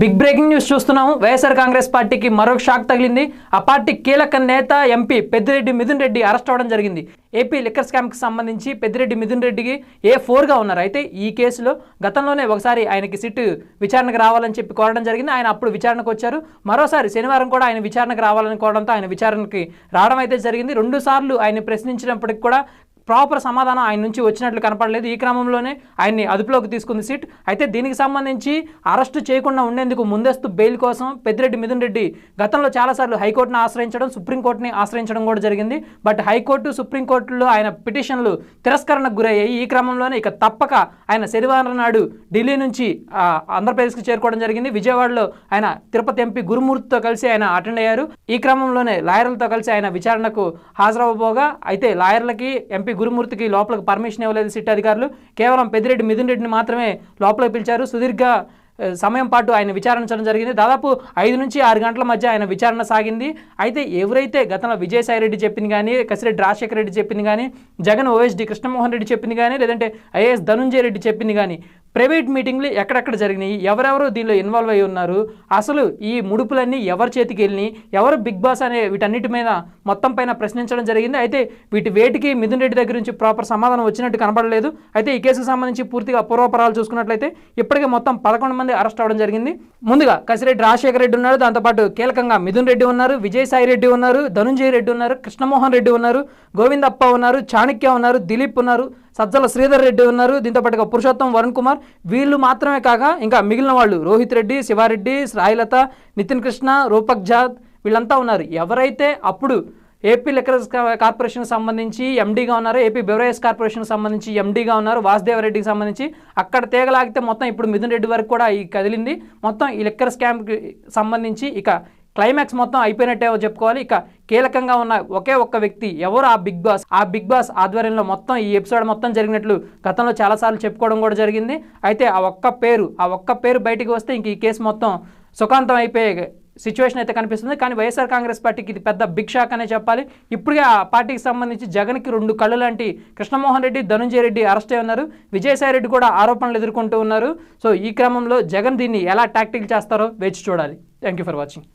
Big breaking news చూస్తున్నాము. వైఎస్ఆర్ కాంగ్రెస్ పార్టీకి మరొక షాక్ తగిలింది. ఆ పార్టీ కీలక నేత ఎంపీ పెద్దిరెడ్డి మిథున్ రెడ్డి అరెస్ట్ అవ్వడం జరిగింది. ఏపీ లిక్కర్ స్కామ్కి సంబంధించి పెద్దిరెడ్డి మిథున్ రెడ్డికి ఏ ఫోర్గా ఉన్నారు? అయితే ఈ కేసులో గతంలోనే ఒకసారి ఆయనకి సిట్ విచారణకు రావాలని చెప్పి కోరడం జరిగింది. ఆయన అప్పుడు విచారణకు వచ్చారు. మరోసారి శనివారం కూడా ఆయన విచారణకు రావాలని కోరడంతో ఆయన విచారణకి రావడం అయితే జరిగింది. రెండుసార్లు ఆయన ప్రశ్నించినప్పటికి కూడా ప్రాపర్ సమాధానం ఆయన నుంచి వచ్చినట్లు కనపడలేదు. ఈ క్రమంలోనే ఆయన్ని అదుపులోకి తీసుకుంది సిట్. అయితే దీనికి సంబంధించి అరెస్టు చేయకుండా ఉండేందుకు ముందస్తు బెయిల్ కోసం పెద్దిరెడ్డి మిథున్ రెడ్డి గతంలో చాలాసార్లు హైకోర్టును ఆశ్రయించడం సుప్రీంకోర్టుని ఆశ్రయించడం కూడా జరిగింది. బట్ హైకోర్టు సుప్రీంకోర్టులో ఆయన పిటిషన్లు తిరస్కరణకు గురయ్యాయి. ఈ క్రమంలోనే ఇక తప్పక ఆయన శనివారం నాడు ఢిల్లీ నుంచి ఆంధ్రప్రదేశ్కి చేరుకోవడం జరిగింది. విజయవాడలో ఆయన తిరుపతి ఎంపీ గురుమూర్తితో కలిసి ఆయన అటెండ్ అయ్యారు. ఈ క్రమంలోనే లాయర్లతో కలిసి ఆయన విచారణకు హాజరవ్వబోగా అయితే లాయర్లకి ఎంపీ గురుమూర్తికి లోపలికి పర్మిషన్ ఇవ్వలేదు సిట్ అధికారులు. కేవలం పెద్దిరెడ్డి మిథున్ రెడ్డిని మాత్రమే లోపలికి పిలిచారు. సుదీర్ఘ సమయం పాటు ఆయన విచారించడం జరిగింది. దాదాపు ఐదు నుంచి ఆరు గంటల మధ్య ఆయన విచారణ సాగింది. అయితే ఎవరైతే గతంలో విజయసాయి రెడ్డి చెప్పింది కానీ కసిరెడ్డి రాజశేఖర రెడ్డి చెప్పింది కానీ జగన్ ఓఎస్డి కృష్ణమోహన్ రెడ్డి చెప్పింది కానీ లేదంటే ఐఏఎస్ ధనుంజయ రెడ్డి చెప్పింది కానీ ప్రైవేట్ మీటింగ్లు ఎక్కడెక్కడ జరిగినాయి? ఎవరెవరు దీనిలో ఇన్వాల్వ్ అయి ఉన్నారు? అసలు ఈ ముడుపులన్నీ ఎవరి చేతికి వెళ్ళి ఎవరు బిగ్ బాస్ అనే వీటన్నిటి మీద మొత్తం పైన ప్రశ్నించడం జరిగింది? అయితే వీటి వేటికి మిథున్ రెడ్డి దగ్గర నుంచి ప్రాపర్ సమాధానం వచ్చినట్టు కనబడలేదు. అయితే ఈ కేసుకు సంబంధించి పూర్తిగా పూర్వపరాలు చూసుకున్నట్లయితే ఇప్పటికే మొత్తం పదకొండు మంది అరెస్ట్ అవ్వడం జరిగింది. ముందుగా కసిరెడ్డి రాజశేఖర రెడ్డి ఉన్నారు దాంతోపాటు కీలకంగా మిథున్ రెడ్డి ఉన్నారు. విజయసాయి రెడ్డి ఉన్నారు. ధనుంజయ రెడ్డి ఉన్నారు. కృష్ణమోహన్ రెడ్డి ఉన్నారు. గోవిందప్ప ఉన్నారు. చాణక్య ఉన్నారు. దిలీప్ ఉన్నారు. సజ్జల శ్రీధర్ రెడ్డి ఉన్నారు. దీంతో పాటుగా పురుషోత్తం వరుణ్ కుమార్. వీళ్ళు మాత్రమే కాక ఇంకా మిగిలిన వాళ్ళు రోహిత్ రెడ్డి శివారెడ్డి సాయిలత నితిన్ కృష్ణ రూపక్ జాద్ వీళ్ళంతా ఉన్నారు. ఎవరైతే అప్పుడు ఏపీ లిక్కర్ కార్పొరేషన్కి సంబంధించి ఎండీగా ఉన్నారు ఏపీ బెవరేజ్ కార్పొరేషన్ సంబంధించి ఎండీగా ఉన్నారు వాసుదేవరెడ్డికి సంబంధించి అక్కడ తేగలాగితే మొత్తం ఇప్పుడు మిథున్ రెడ్డి వరకు కూడా ఈ కదిలింది. మొత్తం ఈ లిక్కర్ స్కామ్కి సంబంధించి ఇక క్లైమాక్స్ మొత్తం అయిపోయినట్టే చెప్పుకోవాలి. ఇక కీలకంగా ఉన్న ఒకే ఒక్క వ్యక్తి ఎవరు? ఆ బిగ్ బాస్. ఆ బిగ్ బాస్ ఆధ్వర్యంలో మొత్తం ఈ ఎపిసోడ్ మొత్తం జరిగినట్లు గతంలో చాలాసార్లు చెప్పుకోవడం కూడా జరిగింది. అయితే ఆ ఒక్క పేరు ఆ ఒక్క పేరు బయటికి వస్తే ఇంక ఈ కేసు మొత్తం సుఖాంతం అయిపోయే సిచ్యువేషన్ అయితే కనిపిస్తుంది. కానీ వైఎస్ఆర్ కాంగ్రెస్ పార్టీకి ఇది పెద్ద బిగ్ షాక్ అనే చెప్పాలి. ఇప్పుడే ఆ పార్టీకి సంబంధించి జగన్కి రెండు కళ్ళు లాంటి కృష్ణమోహన్ రెడ్డి ధనుంజయ రెడ్డి అరెస్ట్ అయి ఉన్నారు. విజయసాయి రెడ్డి కూడా ఆరోపణలు ఎదుర్కొంటూ ఉన్నారు. సో ఈ క్రమంలో జగన్ దీన్ని ఎలా టాక్టిక్ చేస్తారో వేచి చూడాలి. Thank you for watching